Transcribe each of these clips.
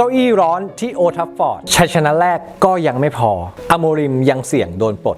เก้าอี้ร้อนที่โอทัฟฟอร์ดชัยชนะแรกก็ยังไม่พออโมริมยังเสี่ยงโดนปลด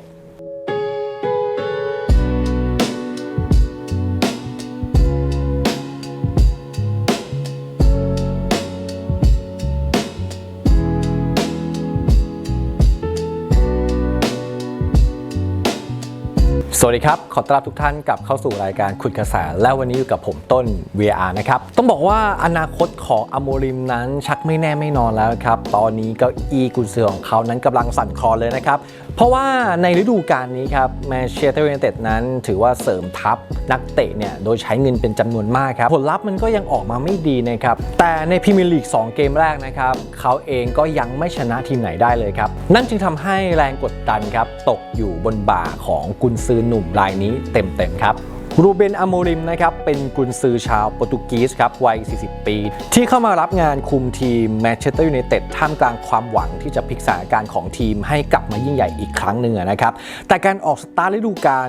สวัสดีครับ ขอต้อนรับทุกท่านกลับเข้าสู่รายการขุดกระแสและวันนี้อยู่กับผมต้น VR นะครับ ต้องบอกว่าอนาคตของอโมริมนั้นชักไม่แน่ไม่นอนแล้วครับ ตอนนี้เก็อีกุนเสือของเขานั้นกำลังสั่นคลอนเลยนะครับ เพราะว่าในฤดูกาลนี้ครับแมนเชสเตอร์ยูไนเต็ดนั้น ถือว่าเสริมทัพนักเตะเนี่ยโดยใช้เงินเป็นจำนวนมากครับ ผลลัพธ์มันก็ยังออกมาไม่ดีนะครับ แต่ในพรีเมียร์ลีก2เกมแรกนะครับเขาเองก็ยังไม่ชนะทีมไหนได้เลยครับนั่นจึงทำให้แรงกดดันครับตกอยู่บนบ่าของกุนซือหนุ่มรายนี้เต็มๆครับ รูเบนอโมริมนะครับเป็นกุนซือชาวโปรตุกีสครับวัย 40 ปี ที่เข้ามารับงานคุมทีมแมนเชสเตอร์ยูไนเต็ดท่ามกลางความหวังที่จะพลิกสถานการณ์ของทีมให้กลับมายิ่งใหญ่อีกครั้งหนึ่งนะครับ แต่การออกสตาร์ทฤดูกาล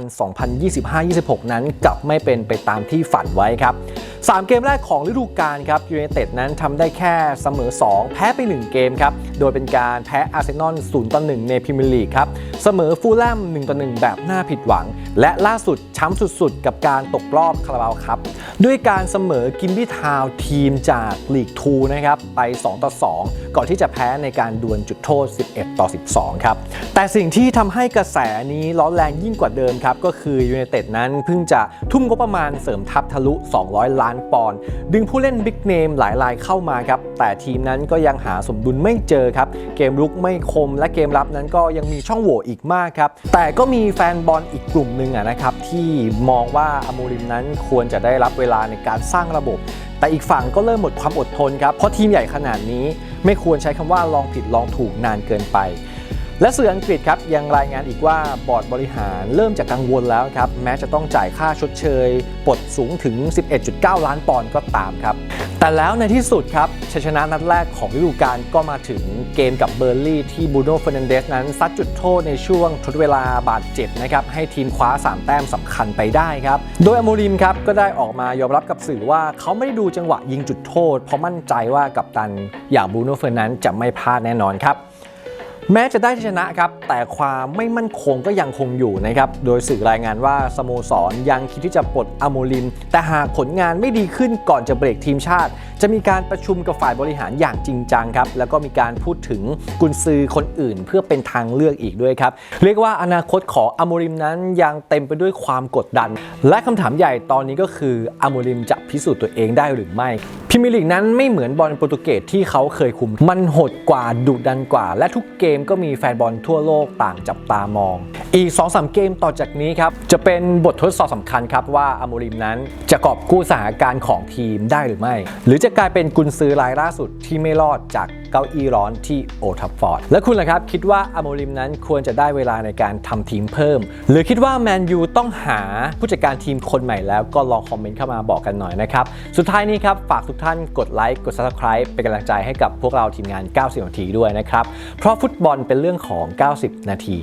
2025-26 นั้นกลับไม่เป็นไปตามที่ฝันไว้ครับ3 เกมแรกของฤดูกาลครับยูไนเต็ดนั้นทำได้แค่เสมอ 2 แพ้ไป 1 เกมครับ โดยเป็นการแพ้อาร์เซนอล0ต่อ1ในพรีเมียร์ลีกครับ เสมอฟูลแลม1ต่อ1แบบน่าผิดหวัง และล่าสุดช้ำสุดๆ กับการตกรอบคาราบาวครับ ด้วยการเสมอกิมบี้ทาวทีมจากลีก2นะครับไป 2 ต่อ 2 ก่อนที่จะแพ้ในการดวลจุดโทษ 11 ต่อ 12 ครับ แต่สิ่งที่ทำให้กระแสนี้ร้อนแรงยิ่งกว่าเดิมครับ ก็คือยูไนเต็ดนั้นเพิ่งจะทุ่มงบประมาณเสริมทัพทะลุ 200 ล้านปอนด์ดึงผู้เล่นบิ๊กเนมหลายรายเข้ามาครับ แต่ทีมนั้นก็ยังหาสมดุลไม่เจอครับ เกมรุกไม่คมและเกมรับนั้นก็ยังมีช่องโหว่อีกมากครับ แต่ก็มีแฟนบอลอีกกลุ่มหนึ่งนะครับที่มองว่าาอโมริมนั้นควรจะได้รับเวลาในการสร้างระบบ แต่อีกฝั่งก็เริ่มหมดความอดทนครับ เพราะทีมใหญ่ขนาดนี้ไม่ควรใช้คำว่าลองผิดลองถูกนานเกินไป และสื่ออังกฤษครับยังรายงานอีกว่าบอร์ดบริหารเริ่มจากกังวลแล้วครับ แม้จะต้องจ่ายค่าชดเชยปลดสูงถึง 11.9 ล้านปอนด์ก็ตามครับ แต่แล้วในที่สุดครับชัยชนะนัดแรกของฤดูกาลก็มาถึงเกมกับเบอร์ลี่ที่บูโน่เฟรนันเดสนั้นซัดจุดโทษในช่วงทดเวลาบาดเจ็บนะครับให้ทีมคว้า 3 แต้มสำคัญไปได้ครับ โดยอโมริมครับก็ได้ออกมายอมรับกับสื่อว่าเขาไม่ได้ดูจังหวะยิงจุดโทษ เพราะมั่นใจว่ากัปตันอย่างบูโน่เฟรนันจะไม่พลาดแน่นอนครับ แม้จะได้ชนะครับ แต่ความไม่มั่นคงก็ยังคงอยู่นะครับ โดยสื่อรายงานว่าสโมสรยังคิดที่จะปลดอโมลิมแต่หากผลงานไม่ดีขึ้นก่อนจะเบรกทีมชาติ จะมีการประชุมกับฝ่ายบริหารอย่างจริงจังครับ แล้วก็มีการพูดถึงกุนซือคนอื่น เพื่อเป็นทางเลือกอีกด้วยครับ เรียกว่าอนาคตของอโมริมนั้นยังเต็มไปด้วยความกดดัน และคำถามใหญ่ตอนนี้ก็คืออโมริมจะพิสูจน์ตัวเองได้หรือไม่พรีเมียร์ลีกนั้นไม่เหมือนบอลโปรตุเกสที่เขาเคยคุม มันโหดกว่าดุดันกว่า และทุกเกมก็มีแฟนบอลทั่วโลกต่างจับตามอง อีก 2-3 เกมต่อจากนี้ครับ จะเป็นบททดสอบสำคัญครับว่าอโมริมนั้นจะกอบกู้สถานการณ์ของทีมได้หรือไม่ หรือจะกลายเป็นกุนซือรายล่าสุดที่ไม่รอดจากเก้าอี้ร้อนที่โอทัฟฟอร์ด และคุณล่ะครับ คิดว่าอโมริมนั้นควรจะได้เวลาในการทำทีมเพิ่ม หรือคิดว่าแมนยูต้องหาผู้จัดการทีมคนใหม่แล้วก็ลองคอมเมนต์เข้ามาบอกกันหน่อยนะครับ สุดท้ายนี้ครับฝากทุกท่านกดไลค์กด subscribe เป็นกำลังใจให้กับพวกเราทีมงาน 90 นาทีด้วยนะครับ เพราะฟุตบอลเป็นเรื่องของ 90 นาที